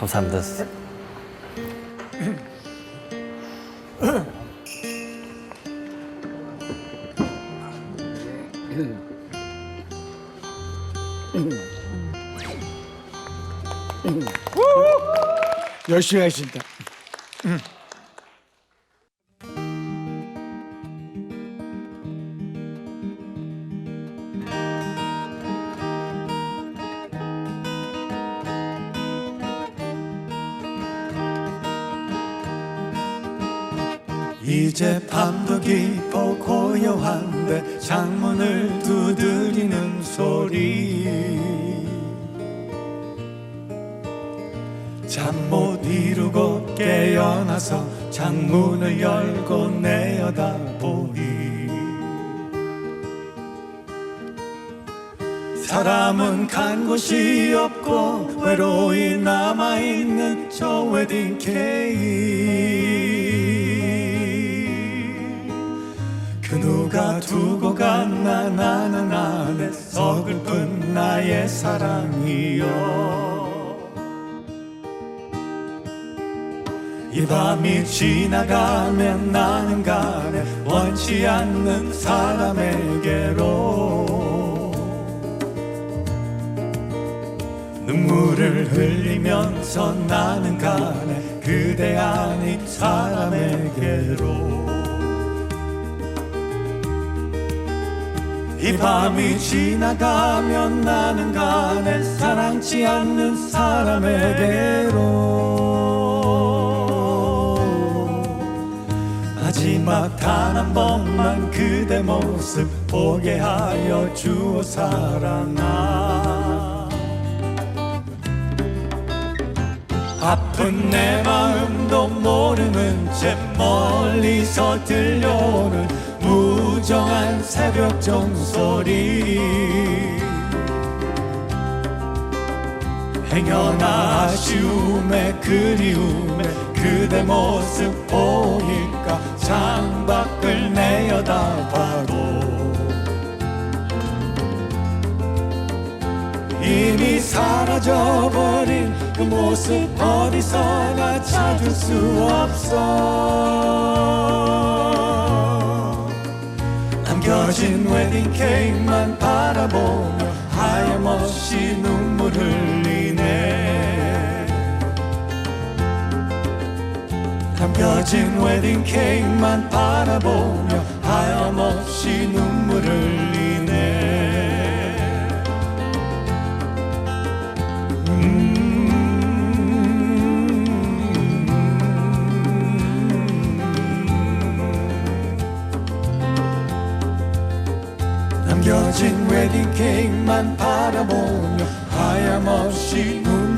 감사합니다. 열심히 하신다. 이제 밤도 깊어 고요한데 창문을 두드리는 소리. 잠 못 이루고 깨어나서 창문을 열고 내어다보니 사람은 간 곳이 없고 외로이 남아있는 저 웨딩 케이 그 누가 두고 갔나 나는 안에 서글픈 나의 사랑이여 이 밤이 지나가면 나는 가네 원치 않는 사람에게로. 눈물을 흘리면서 나는 가네 그대 아닌 사람에게로 이 밤이 지나가면 나는 가네 사랑치 않는 사람에게로. 마지막 단 한 번만 그대 모습 보게 하여 주어 사랑아. 아픈 내 마음도 모르는 채 멀리서 들려오는 무정한 새벽 종소리 행여나 아쉬움에 그리움에 그대 모습 보일까? 창밖을 내어다봐도 이미 사라져버린 그 모습 어디서나 찾을 수 없어 남겨진 웨딩 케이크만 바라보며 하염없이 눈물 흘리네. 남겨진 웨딩 케이크만 바라보며 하염없이 눈물 흘리네 남겨진 웨딩 케이크만 바라보며 하염없이 눈